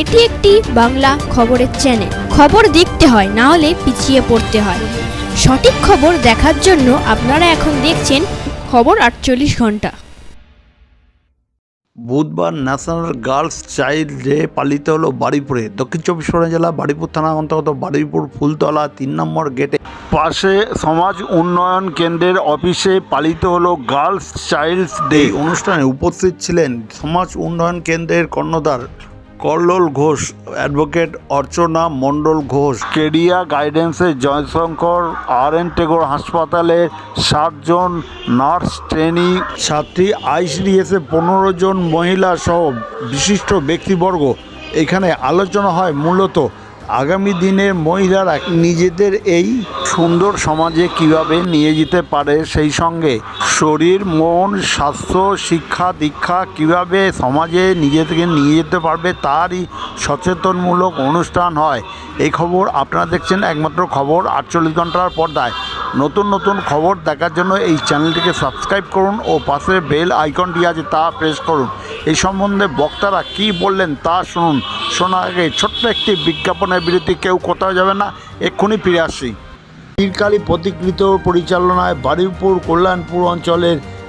এটি একটি বাংলা খবরের চ্যানেল খবর দেখতে হয়, না হলে পিছিয়ে পড়তে হয়। সঠিক খবর দেখার জন্য আপনারা এখন দেখছেন খবর আটচল্লিশ ঘণ্টা। বুধবার ন্যাশনাল গার্লস চাইল্ড ডে পালিত হলো বারুইপুরে দক্ষিণ চব্বিশ পরগনা জেলা বারুইপুর থানা অন্তর্গত বারুইপুর ফুলতলা তিন নম্বর গেটে পাশে সমাজ উন্নয়ন কেন্দ্রের অফিসে পালিত হলো গার্লস চাইল্ডস ডে। অনুষ্ঠানে উপস্থিত ছিলেন সমাজ উন্নয়ন কেন্দ্রের কর্ণধার কল্লোল ঘোষ অ্যাডভোকেট অর্চনা মণ্ডল ঘোষ। কেডিয়া গাইডেন্সে জয়শঙ্কর আর এন টেগোর হাসপাতালে সাতজন নার্স ট্রেনি। ছাত্রী আইসিডিএসে পনেরো জন মহিলা সহ বিশিষ্ট ব্যক্তিবর্গ। এখানে আলোচনা হয় মূলত আগামী দিনের মহিলারা নিজেদের এই সুন্দর সমাজে কীভাবে নিয়ে যেতে পারে সেই সঙ্গে শরীর, মন, স্বাস্থ্য, শিক্ষা, দীক্ষা কীভাবে সমাজে নিজেদেরকে নিয়ে যেতে পারবে তারই সচেতনমূলক অনুষ্ঠান হয়। এই খবর আপনারা দেখছেন একমাত্র খবর আটচল্লিশ ঘণ্টার পর্দায়। নতুন নতুন খবর দেখার জন্য এই চ্যানেলটিকে সাবস্ক্রাইব করুন ও পাশে বেল আইকনটি আছে তা প্রেস করুন। এই সম্বন্ধে বক্তারা কি বললেন তা শুনুন। শোনা আগে ছোট্ট একটি বিজ্ঞাপনের বিরতি, কেউ কোথাও যাবে না, এক্ষুনি ফিরে আসি। চিরকালী প্রতিকৃত পরিচালনায় বাড়িপুর কল্যাণপুর অঞ্চলের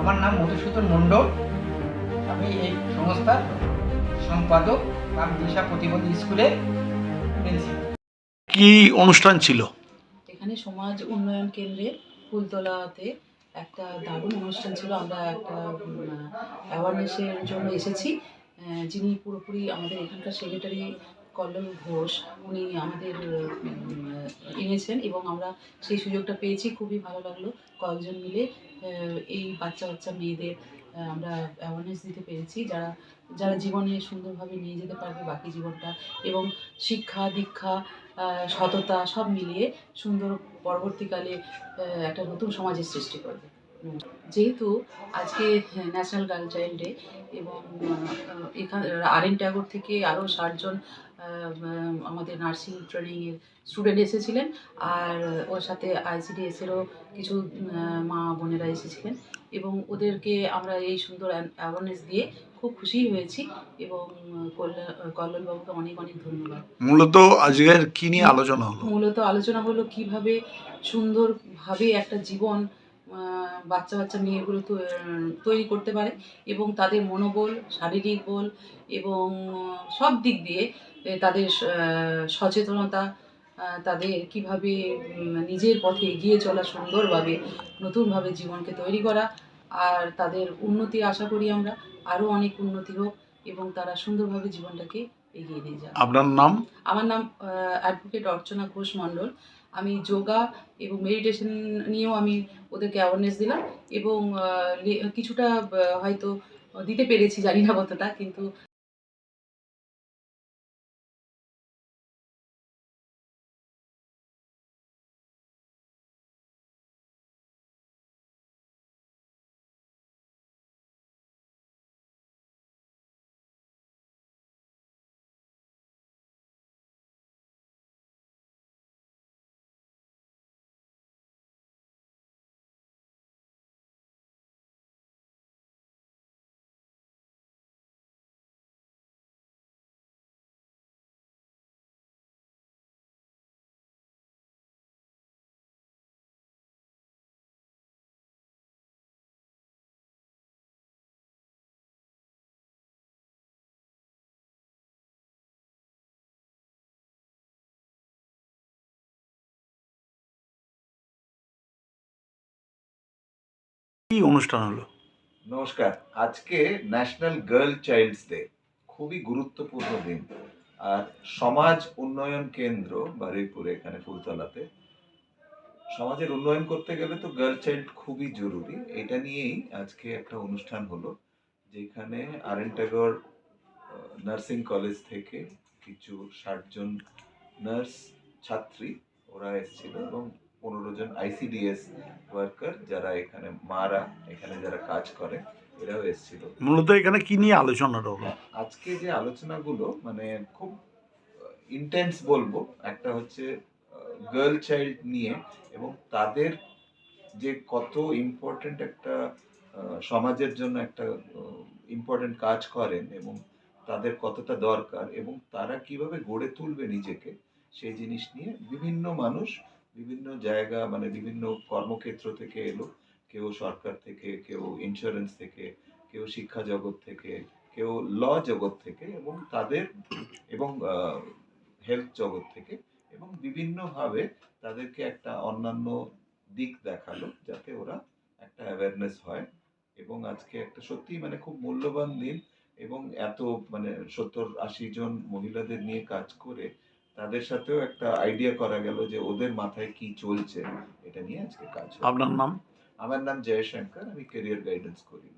আমার নাম মধুসূদন মণ্ডল। আমি এই সংস্থার সম্পাদক রাম দিশা প্রতিবন্ধী স্কুলের প্রিন্সিপাল। কি অনুষ্ঠান ছিল? এখানে সমাজ উন্নয়ন কেন্দ্রে ফুলতলাতে একটা দারুণ অনুষ্ঠান ছিল। আমরা একটা অ্যাওয়ারনেসের জন্য এসেছি। যিনি পুরোপুরি আমাদের এখানকার সেক্রেটারি কল্লোল ঘোষ, উনি আমাদের এনেছেন এবং আমরা সেই সুযোগটা পেয়েছি। খুবই ভালো লাগল কয়েকজন মিলে এই বাচ্চা বাচ্চা মেয়েদের আমরা অ্যাওয়ারনেস দিতে পেরেছি। যারা যারা জীবনে সুন্দরভাবে নিয়ে যেতে পারবে বাকি জীবনটা এবং শিক্ষা, দীক্ষা সততা সব মিলিয়ে সুন্দর পরবর্তীকালে একটা নতুন সমাজের সৃষ্টি করবে। যেহেতু আজকে ন্যাশনাল গার্ল চাইল্ড ডে এবং এখানে আর এন ট্যাগর থেকে আরও ষাটজন আমাদের নার্সিং ট্রেনিংয়ের স্টুডেন্ট এসেছিলেন আর ওর সাথে আইসিডিএসেরও কিছু মা বোনেরা এসেছিলেন এবং ওদেরকে আমরা এই সুন্দর অ্যাওয়ারনেস দিয়ে খুব খুশি হয়েছি এবং কল্যাণ কল্যাণবাবুকে অনেক অনেক ধন্যবাদ। মূলত আজকের কি নিয়ে আলোচনা হলো? মূলত আলোচনা হলো কীভাবে সুন্দরভাবে একটা জীবন বাচ্চা বাচ্চা মেয়েগুলো তৈরি করতে পারে এবং তাদের মনোবল শারীরিক বল এবং সব দিক দিয়ে তাদের সচেতনতা তাদের কীভাবে নিজের পথে এগিয়ে চলা সুন্দরভাবে নতুনভাবে জীবনকে তৈরি করা আর তাদের উন্নতি আশা করি আমরা আরও অনেক উন্নতি হোক এবং তারা সুন্দরভাবে জীবনটাকে এগিয়ে নিয়ে যাক। আপনার নাম? আমার নাম অ্যাডভোকেট অর্চনা ঘোষ মণ্ডল। আমি যোগা এবং মেডিটেশন নিয়েও আমি ওদেরকে অ্যাওয়ারনেস দিলাম এবং কিছুটা হয়তো দিতে পেরেছি, জানি না কতটা, কিন্তু কি অনুষ্ঠান হলো? নমস্কার। আজকে ন্যাশনাল গার্ল চাইল্ডস ডে খুবই গুরুত্বপূর্ণ দিন। আর সমাজ উন্নয়ন কেন্দ্র বারুইপুরে, এখানে ফুলতলাতে। সমাজের উন্নয়ন করতে গেলে তো গার্ল চাইল্ড খুবই জরুরি। এটা নিয়েই আজকে একটা অনুষ্ঠান হলো, যেখানে আরেন্টাগর নার্সিং কলেজ থেকে কিছু ষাটজন নার্স ছাত্রী ওরা এসেছিল এবং পনেরো জন আইসিডিএস ওয়ার্কার যারা এখানে মারা এখানে যারা কাজ করে এরাও এসেছিল। মূলত এখানে কি নিয়ে আলোচনাটা হলো আজকে যে আলোচনাগুলো মানে খুব ইন্টেন্স বলব একটা হচ্ছে গার্ল চাইল্ড নিয়ে এবং তাদের যে কত ইম্পর্টেন্ট একটা সমাজের জন্য একটা ইম্পর্টেন্ট কাজ করেন এবং তাদের কতটা দরকার এবং তারা কীভাবে গড়ে তুলবে নিজেকে সেই জিনিস নিয়ে বিভিন্ন মানুষ বিভিন্ন জায়গা মানে বিভিন্ন কর্মক্ষেত্র থেকে এলো। কেউ সরকার থেকে, কেউ ইন্স্যুরেন্স থেকে, কেউ শিক্ষা জগৎ থেকে, কেউ ল জগৎ থেকে এবং তাদের এবং হেলথ জগৎ থেকে এবং বিভিন্নভাবে তাদেরকে একটা অন্যান্য দিক দেখাল যাতে ওরা একটা অ্যাওয়ারনেস হয় এবং আজকে একটা সত্যি মানে খুব মূল্যবান দিন এবং এত মানে সত্তর আশি জন মহিলাদের নিয়ে কাজ করে তাদের সাথেও একটা আইডিয়া করা গেল যে ওদের মাথায় কি চলছে এটা নিয়ে আজকে কাজ। আপনার নাম আমার নাম জয়শঙ্কর আমি ক্যারিয়ার গাইডেন্স করি